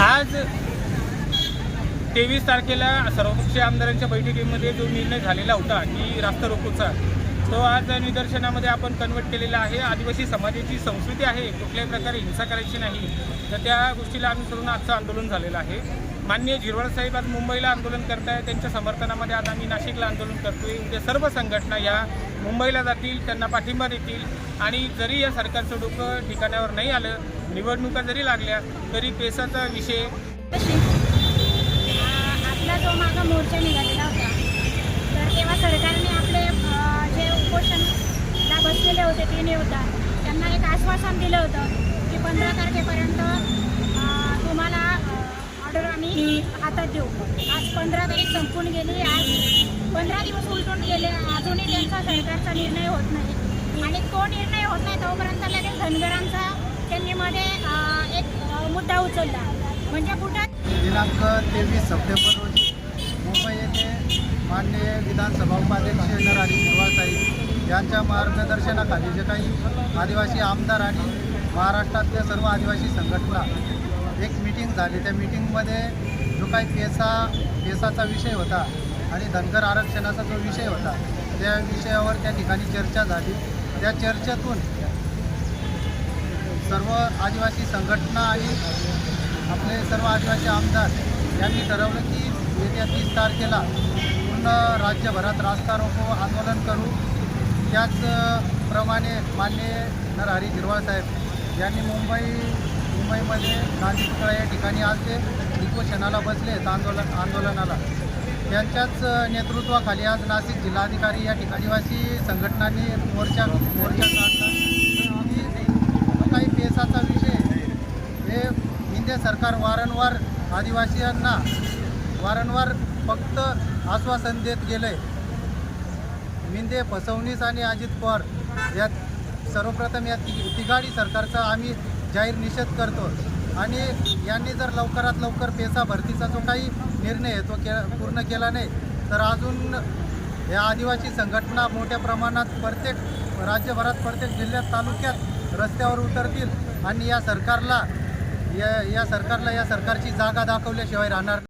आज तेवीस तारखेला सर्वपक्षीय आमदारांच्या बैठकीमध्ये जो निर्णय झालेला होता की रास्ता रोकोचा तो आज निदर्शनामध्ये आपण कन्वर्ट केलेला आहे. आदिवासी समाजाची संस्कृती आहे कुठल्याही प्रकारे हिंसा करायची नाही. तर त्या गोष्टीला अनुसरून आजचं आंदोलन झालेलं आहे. मान्य झिरवाळ साहेब आज मुंबईला आंदोलन करत आहे त्यांच्या समर्थनामध्ये आज आम्ही नाशिकला आंदोलन करतोय. उद्या सर्व संघटना या मुंबईला जातील त्यांना पाठिंबा देतील. आणि जरी या सरकारचं डोकं ठिकाणावर नाही आलं निवडणुका जरी लागल्या तरी पेसाचा विषय आपला जो मागा मोर्चा निघालेला होता तर तेव्हा सरकारने आपले जे उपोषणला बसलेले होते ते योद्धा त्यांना एक आश्वासन दिलं होतं की पंधरा तारखेपर्यंत तुम्हाला हातात देऊ. आज पंधरा तारीख संपून गेली आज पंधरा दिवस उलटून गेले. अजूनही त्यांचा सरकारचा निर्णय होत नाही. आणि तो निर्णय होत नाही तोपर्यंत लगेच धनगरांचा त्यांनी मध्ये एक मुद्दा उचलला. म्हणजे कुठं? दिनांक तेवीस सप्टेंबर रोजी मुंबई येथे माननीय विधानसभा उपाध्यक्ष नरहरी झिरवाळ साहेब यांच्या मार्गदर्शनाखाली जे काही आदिवासी आमदार आणि महाराष्ट्रातल्या सर्व आदिवासी संघटना एक मीटिंग झाली. त्या मीटिंगमध्ये काही केसा केसाचा विषय होता आणि धनगर आरक्षणाचा जो विषय होता त्या विषयावर त्या ठिकाणी चर्चा झाली. त्या चर्चेतून सर्व आदिवासी संघटना आणि आपले सर्व आदिवासी आमदार यांनी ठरवलं की येत्या तीस तारखेला पूर्ण राज्यभरात रास्ता रोको आंदोलन करू. त्याचप्रमाणे मान्य नरहरी झिरवाळ साहेब यांनी मुंबई मुंबईमध्ये गांधी पुतळा या ठिकाणी आज ते उपोषणाला बसले आहेत आंदोलन आंदोलनाला. त्यांच्याच नेतृत्वाखाली आज नाशिक जिल्हाधिकारी या ठिकाणीवासी संघटनांनी मोर्चा मोर्चा काढला. काही पेसाचा विषय हे इंडिया सरकार वारंवार आदिवासीयांना वारंवार फक्त आश्वासन देत गेले मिंदे फसवणीस आणि अजित पवार या सर्वप्रथम या तिघाडी सरकारचा आम्ही जाहीर निषेध करतो. आणि यांनी जर लवकरात लवकर पेसा भरतीचा जो काही निर्णय आहे तो के पूर्ण केला नाही तर अजून या आदिवासी संघटना मोठ्या प्रमाणात प्रत्येक राज्यभरात प्रत्येक जिल्ह्यात तालुक्यात रस्त्यावर उतरतील आणि या सरकारला या या सरकारला या सरकारची जागा दाखवल्याशिवाय राहणार